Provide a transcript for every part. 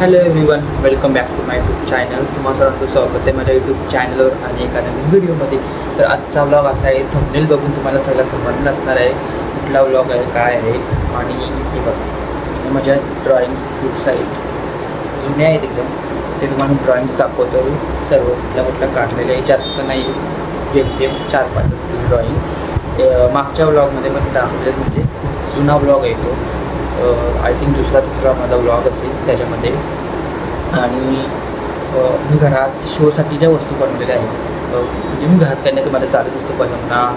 Hello everyone welcome back to my YouTube channel तुम्हा सर्वांचं स्वागत आहे माझ्या यूट्यूब चॅनलवर आणि एका नवीन व्हिडिओमध्ये तर आजचा व्लॉग असा आहे थंबनेल बघून तुम्हाला सगळं समजलं असणार आहे कुठला व्लॉग आहे काय आहे आणि हे बघा. माझ्या ड्रॉइंग्स बुक्स आहेत. जुने आहेत एकदम. ते तुम्हाला ड्रॉइंग्स दाखवतो सर्व कुठल्या कुठल्या काढलेले आहे. जास्त नाही. जेमतेम चार पाच असतील ड्रॉइंग मागच्या व्लॉगमध्ये पण दाखवले म्हणजे जुना व्लॉग आहे तो. आय थिंक दुसरा तिसरा माझा ब्लॉग असेल त्याच्यामध्ये. आणि मी घरात शोसाठी ज्या वस्तू बनवलेल्या आहेत म्हणजे मी घरात काही ना काही माझं चालत असतं बनवणं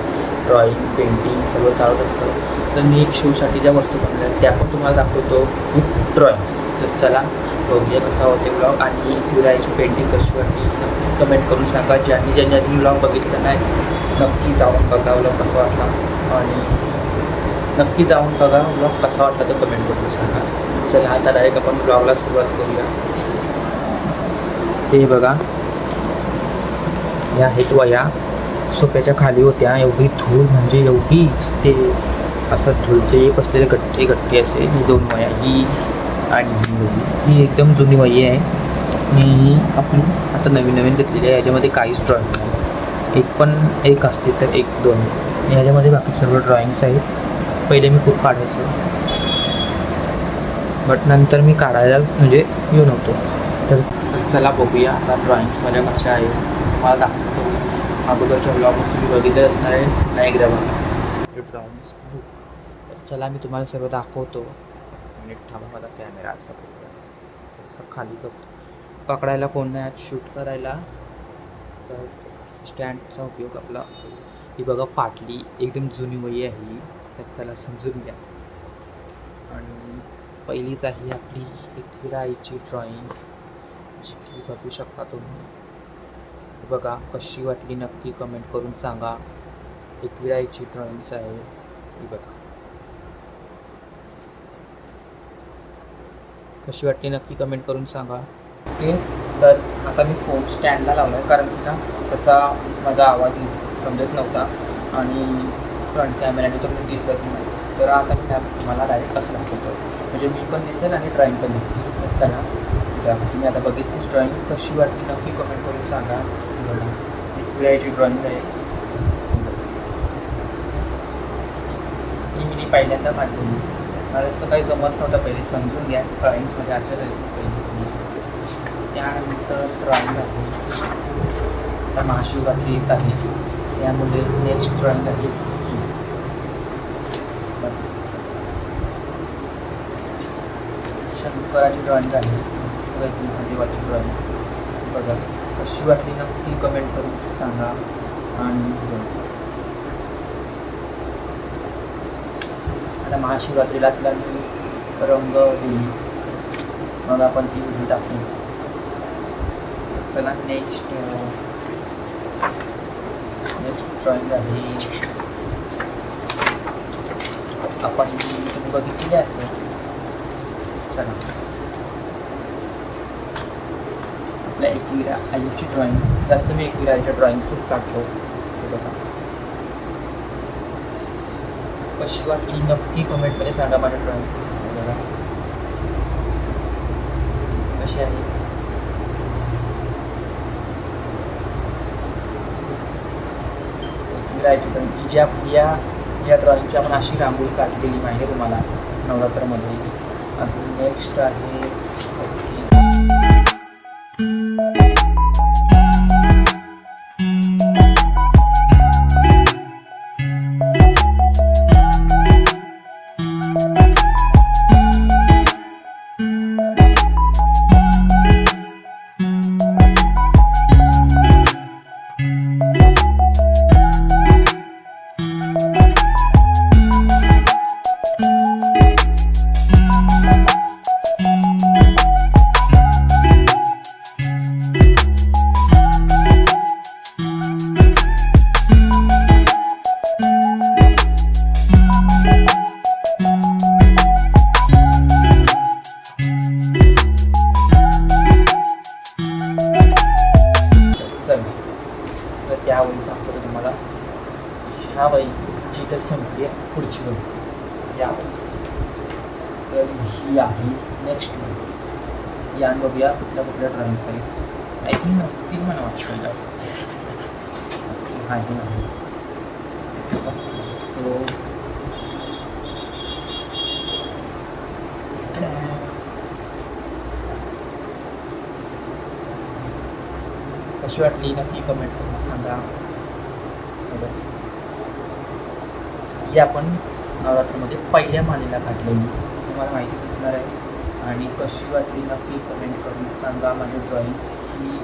ड्रॉइंग पेंटिंग सगळं चालत असतं. तर मी एक शोसाठी ज्या वस्तू बनवल्या आहेत त्या पण तुम्हाला दाखवतो. खूप ड्रॉइंग्स तर चला बघूया कसा होते ब्लॉग आणि विरायची पेंटिंग कशी वाटली नक्की कमेंट करून सांगा. ज्यांनी ज्यांनी अजून ब्लॉग बघितला नाही नक्की जाऊन बघा ब्लॉग कसा वाटला. आणि नक्की जाऊन बघा. ब्लॉग कसा वाटला तो कमेंट करून सांगा. चला आता डायरेक्ट आपण ब्लॉगला सुरुवात करूया. हे बघा. या आहेत वया सोप्याच्या खाली होत्या. एवढी धूळ म्हणजे एवढी ते असं धूळचे बसलेले गट्टे गट्टे असे. दोन वया ही आणि ही दोन्ही ही एकदम जुनी वही आहे. आणि ही आपली आता नवीन नवीन घेतलेली आहे. याच्यामध्ये काहीच ड्रॉइंग नाही. एक पण एक असते तर एक दोन. याच्यामध्ये बाकी सर्व ड्रॉइंग्स आहेत. पहिले मी खूप काढायचो. बट नंतर मी काढायला म्हणजे येऊ नव्हतो. तर चला बघूया आता ड्रॉइंग्समध्ये कशा आहे. मला दाखवतो. अगोदरच्या ब्लॉगवर तुम्ही बघितलं असणार आहे. नाही एकदा बघा. ड्रॉइंग्स बुक तर चला मी तुम्हाला सर्व दाखवतो. मिनिट थांबा माझा कॅमेरा असा करतो थोडंसं खाली करतो. पकडायला कोण नाही आज शूट करायला. तर स्टँडचा उपयोग आपला. ही बघा फाटली. एकदम जुनी वही आहे ही. तर चला समजून घ्या. आणि पहिलीच आहे आपली एकविरा आईची ड्रॉइंग जी की बघू शकता तुम्ही. बघा कशी वाटली नक्की कमेंट करून सांगा. एकविरा आईची ड्रॉइंग्स आहे. ही बघा. कशी वाटली नक्की कमेंट करून सांगा. ओके तर आता मी फोन स्टँडला लावला आहे कारण की ना तसा माझा आवाज समजत नव्हता. आणि फ्रंट कॅमेऱ्याने तर मी दिसत नाही. तर आता मी मला डायरेक्ट कसं दाखवतो. म्हणजे मी पण दिसेल आणि ड्रॉइंग पण दिसते चला. तर तुम्ही आता बघितलीच ड्रॉइंग कशी वाटली नक्की कमेंट करून सांगा. बघा. एक ड्रॉइंग आहे. मी पहिल्यांदा पाठवली मला असं काही जमत नव्हतं पहिले. समजून घ्या. ड्रॉइंग्समध्ये असं पहिले त्यानंतर ड्रॉईंग आहे महाशिवरात्री येत आहे. त्यामुळे नेक्स्ट ड्रॉइंग आहे. कराची ड्रॉइंग आहे जीवाची ड्रॉइंग बघा कशी वाटली नक्की कमेंट करून सांगा आणि आता महाशिवरात्रीला तिला मी रंग दिली मग आपण ती उभी टाकू चला नेक्स्ट नेक्स्ट ड्रॉइंग आहे. आपण तुम्ही बघितलेली असेल. चला आपल्या एकविरा आईची ड्रॉइंग जास्त मी एकविरा आईच्या ड्रॉइंग्सच काढतो हे बघा कशी वाटली नक्की कमेंटमध्ये सांगा माझ्या ड्रॉईंग बघा कशी आहे विरायची पण जी आप या या ड्रॉईंगची आपण अशी रांगोळी काढलेली माहिती तुम्हाला नवरात्रमध्ये नेक्स्ट आहे. तर त्यावेळी दाखवतो तुम्हाला. ह्या वहीची तर संपली आहे पुढची बाई. या तर ही आहे नेक्स्ट बाई. या बघूया कुठल्या कुठल्या ड्रॉइंग्स आहेत. आय थिंक नसतील मला वाटतं जास्त हे नाही सो कशी वाटली नक्की कमेंट करून सांगा. ही आपण नवरात्रामध्ये पहिल्या मानेला काढलेली तुम्हाला माहितीच असणार आहे. आणि कशी वाटली नक्की कमेंट करून सांगा. माझे ड्रॉइंग्स ही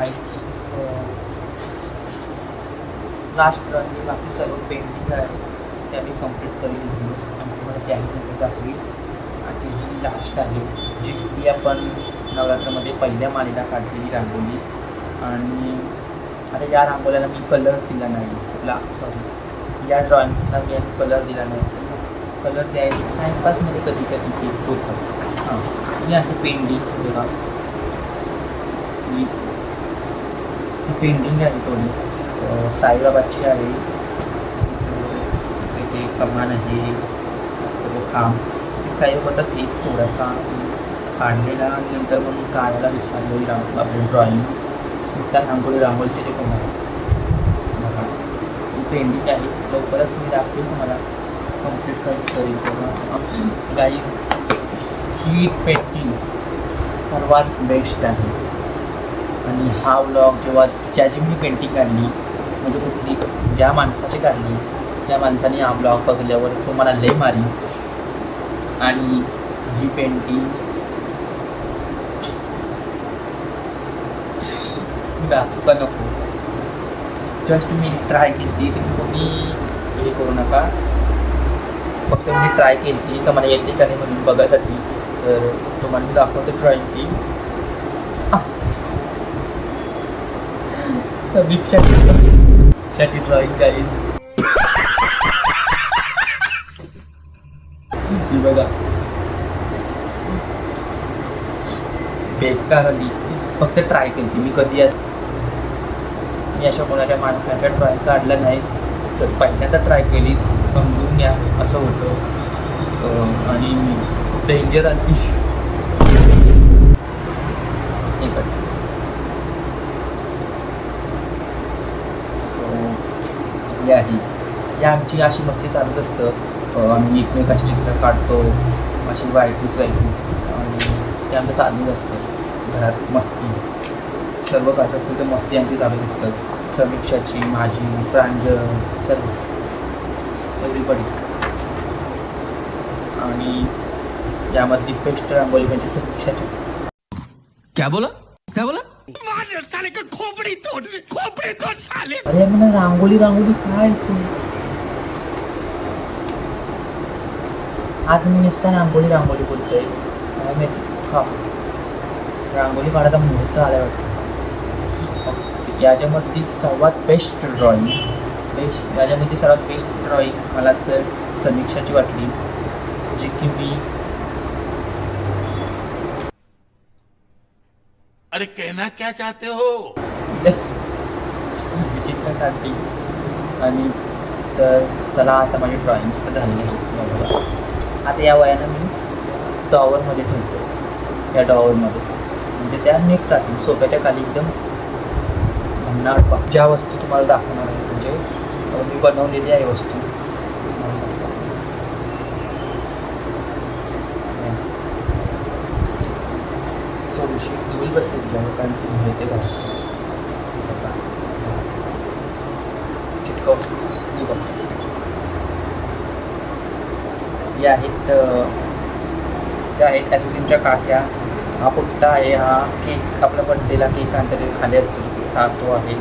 आय थिंक लास्ट ड्रॉइंग मी बाकी सर्व पेंटिंग आहे त्या मी कंप्लीट करेल दिवस आणि तुम्हाला त्याही नंतर दाखवेल आणि ही लास्ट आहे जी की आपण नवरात्रामध्ये पहिल्या मालेला काढलेली रांगोळी. आणि आता या रांगोळ्याला मी कलर्स दिला नाही. आपला सॉरी या ड्रॉइंग्सना मी कलर दिला नाही. कलर द्यायचं टाईमपासमध्ये कधी कधी ते होतं. हां. मी आहे पेंटिंग बघा. ही पेंटिंग आहे थोडी. साईबाबाची आहे. ते कमान आहे. सगळं खांब ते साईबाबाचा फेस थोडासा. काढलेला आणि नंतर म्हणून काढायला विसरलो राहू आपली ड्रॉईंग नुसत्या रांगोळी रांगोळीचे ते कोण बघा. पेंडिंग आहे. लवकरच मी दाखवेल तुम्हाला. कंप्लीट करेल तेव्हा गाईज ही पेंटिंग सर्वात बेस्ट आहे. आणि हा व्लॉग जेव्हा ज्याची मी पेंटिंग काढली म्हणजे कुठली ज्या माणसाची काढली त्या माणसाने हा ब्लॉग बघल्यावर तो मला लय मारी आणि ही पेंटिंग दाखवू का नको जस्ट मी ट्राय केली तुम्ही कोणी हे करू नका फक्त मी ट्राय केली ती का मला येते का नाही म्हणून बघायसाठी तर तुम्हाला मी दाखवते ड्रॉइंग ती समीक्षा साठी ड्रॉइंग करेल ती बघा बेकार आली फक्त ट्राय केली मी कधी मी अशा कोणाच्या माणसाच्या ट्राय काढल्या नाही. तर पहिल्यांदा ट्राय केली समजून घ्या असं होतं. आणि खूप डेंजर आली सो आहे. या आमची अशी मस्ती चालूच असतं. आम्ही एकमेकाची चित्र काढतो. अशी वायटूस वायटूस आणि ते आमचं चालूच असतं. घरात मस्ती. सर्व काढत असतो ते मस्ती आमची चालूच असतं समीक्षाची माझी प्रांजल सर्व. एव्हरीबडी आणि यामध्ये बेस्ट रांगोळी म्हणजे समीक्षाची. क्या बोला? क्या बोला? अरे म्हणा रांगोळी रांगोळी काय तू? आज मी नुसता रांगोळी रांगोळी बोलतोय. काय माहिती? हा रांगोळी काढायचा मुहूर्त आला वाटतं. याच्यामधली सर्वात बेस्ट ड्रॉइंग बेस्ट याच्यामधली सर्वात बेस्ट ड्रॉइंग मला तर समीक्षाची वाटली जी की मी अरे कहना क्या चाहते हो? चित्र काढली आणि तर चला आता माझी ड्रॉइंग्स तर झाली. आता या वयानं मी डॉवरमध्ये ठेवतो या डॉवरमध्ये म्हणजे त्या निघतात. म्हणजे सोप्याच्या खाली एकदम म्हणणार ज्या वस्तू तुम्हाला दाखवणार आहे म्हणजे मी बनवलेली आहे वस्तू. थोडीशी धूल बसली तुझ्यावर कारण की मी ते घालतो चिटकवून या आहेत त्या आहेत आईस्क्रीमच्या काठ्या हा पुट्टा आहे हा केक आपल्या बड्डेला केक आणतात खाली असतो हा तो आहे.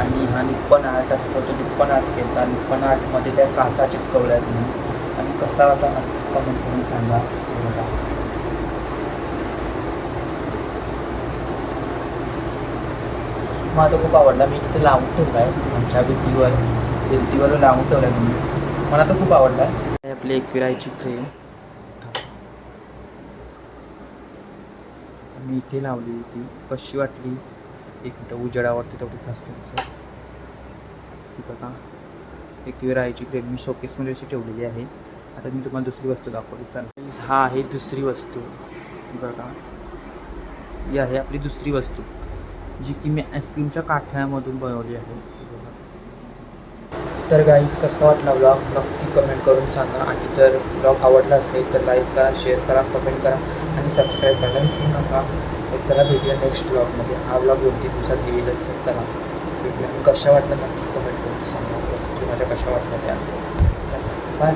आणि हा निप्पन आर्ट असतो तो निप्पन आर्ट केला निप्पन आर्टमध्ये त्या काचा चिटकवल्या आहेत मी आणि कसा होता नक्की कमेंट करून सांगा. हे बघा. मला तो खूप आवडला. मी तिथे लावून ठेवला आहे आमच्या भिंतीवर. भिंतीवर लावून ठेवला आहे मला तो खूप आवडला. आहे आपली एकविरायची फ्रेम मी इथे लावली होती. कशी वाटली? एक मिनटं उजेडावरती तेवढी जास्त दिसत ही बघा. एकविरायची फ्रेम मी शोकेसमध्ये अशी ठेवलेली आहे. आता मी तुम्हाला दुसरी वस्तू दाखवली चालेल हा आहे दुसरी वस्तू. बघा. ही आहे आपली दुसरी वस्तू जी की मी आईस्क्रीमच्या काठ्यामधून बनवली आहे. तर गाईज कसा वाटला ब्लॉग नक्की कमेंट करून सांगा. आणि जर ब्लॉग आवडला असेल तर लाईक करा शेअर करा कमेंट करा आणि सबस्क्राईब करायला विसरू नका. तर चला भेटूया नेक्स्ट ब्लॉगमध्ये हा ब्लॉग दोन तीन दिवसात येईल. तर चला भेटूया. कशा वाटलं नक्की कमेंट करून सांगा. वस्तू माझ्या कशा वाटल्या त्या? चला. बाय